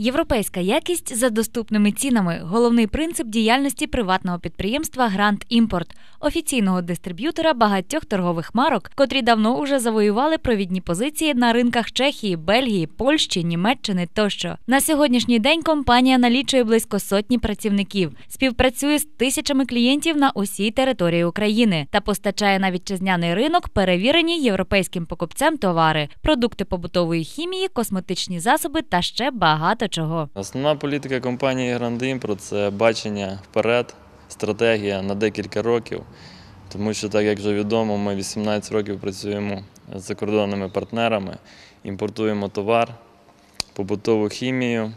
Європейська якість за доступними цінами головний принцип діяльності приватного підприємства Грант Імпорт, офіційного дистриб'ютора багатьох торгових марок, котрі давно уже завоювали провідні позиції на ринках Чехії, Бельгії, Польщі, Німеччини тощо. На сьогоднішній день компанія налічує близько сотні працівників, співпрацює з тисячами клієнтів на усій території України та постачає на вітчизняний ринок перевірені європейським покупцям товари, продукти побутової хімії, косметичні засоби та ще багато чого. Основна політика компанії Грандімпро це бачення вперед, стратегія на декілька років. Тому що, так як вже відомо, ми 18 років працюємо з закордонними партнерами, імпортуємо товар, побутову хімію,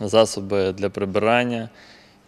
засоби для прибирання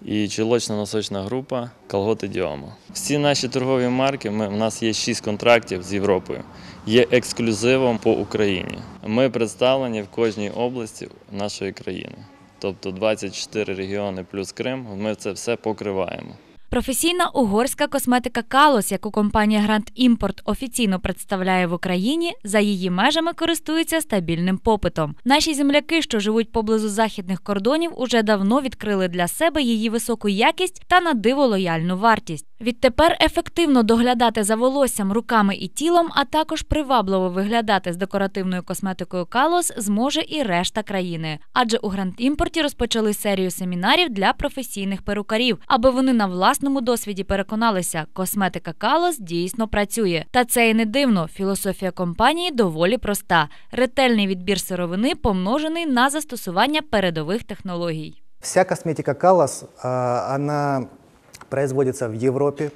і чолочна носочна група колготи Діомо. Всі наші торгові марки, ми, в нас є шість контрактів з Європою, є ексклюзивом по Україні. Ми представлені в кожній області нашої країни. Тобто 24 регіони плюс Крим, ми це все покриваємо. Професійна угорська косметика Калос, яку компанія Grand Імпорт офіційно представляє в Україні, за її межами користується стабільним попитом. Наші земляки, що живуть поблизу західних кордонів, уже давно відкрили для себе її високу якість та на диво лояльну вартість. Відтепер ефективно доглядати за волоссям, руками і тілом, а також привабливо виглядати з декоративною косметикою Калос зможе і решта країни. Адже у Грант Імпорті розпочали серію семінарів для професійних перукарів, аби вони на власному досвіді переконалися, косметика Калос дійсно працює. Та це і не дивно. Філософія компанії доволі проста: ретельний відбір сировини помножений на застосування передових технологій. Вся косметика Калас, она производится в Европе,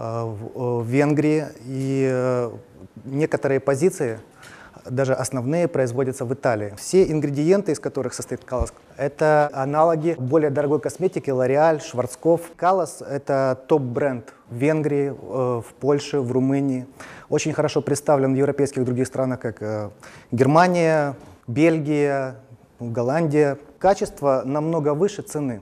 в Венгрии, и э, некоторые позиции, даже основные, производятся в Италии. Все ингредиенты, из которых состоит Калас, это аналоги более дорогой косметики L'Oreal, Шварцкопф. Калас – это топ-бренд в Венгрии, э, в Польше, в Румынии. Очень хорошо представлен в европейских других странах, как э, Германия, Бельгия, Голландия. Качество намного выше цены.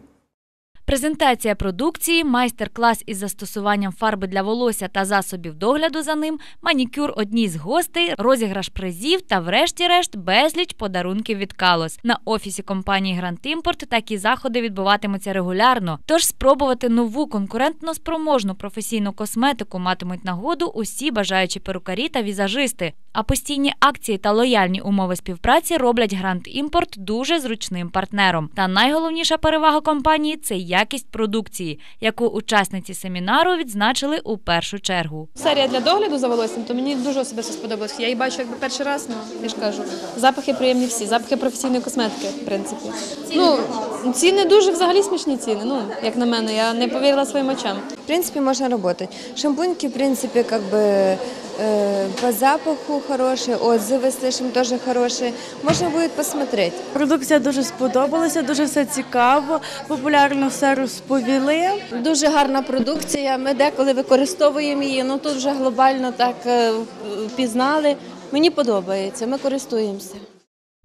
Презентація продукції, майстер-клас із застосуванням фарби для волосся та засобів догляду за ним, манікюр одній з гостей, розіграш призів та, врешті-решт, безліч подарунків від Калос. На офісі компанії Грант Імпорт такі заходи відбуватимуться регулярно. Тож спробувати нову конкурентно спроможну професійну косметику матимуть нагоду усі бажаючі перукарі та візажисти. А постійні акції та лояльні умови співпраці роблять Грант Імпорт дуже зручним партнером. Та найголовніша перевага компанії це якість продукції, яку учасниці семінару відзначили у першу чергу. Серія для догляду за волоссям, то мені дуже особисто сподобалось. Я її бачу якби перший раз, ну я ж кажу. Запахи приємні всі, запахи професійної косметики, в принципі. Ну ціни дуже взагалі смішні ціни. Ну як на мене, я не повірила своїм очам. В принципе, можно работать. Шампуньки, в принципе, как бы э, по запаху хорошие, отзывы слышим тоже хорошие. Можно будет посмотреть. Продукція дуже сподобалася, дуже все цікаво, популярно все розповіли. Дуже гарна продукція. Ми деколи використовуємо її. Ну тут вже глобально так е, пізнали. Мені подобається. Ми користуємося.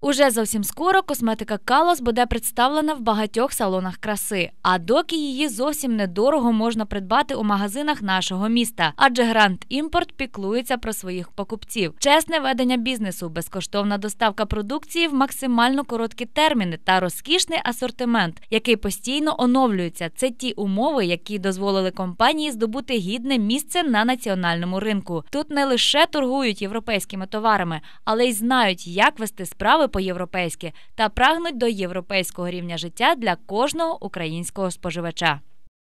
Уже зовсім скоро косметика Калос буде представлена в багатьох салонах краси. А доки її зовсім недорого можна придбати у магазинах нашого міста, адже Грант Імпорт піклується про своїх покупців. Чесне ведення бізнесу, безкоштовна доставка продукції в максимально короткі терміни та розкішний асортимент, який постійно оновлюється. Це ті умови, які дозволили компанії здобути гідне місце на національному ринку. Тут не лише торгують європейськими товарами, але й знають, як вести справи по-європейськи та прагнуть до європейського рівня життя для кожного українського споживача.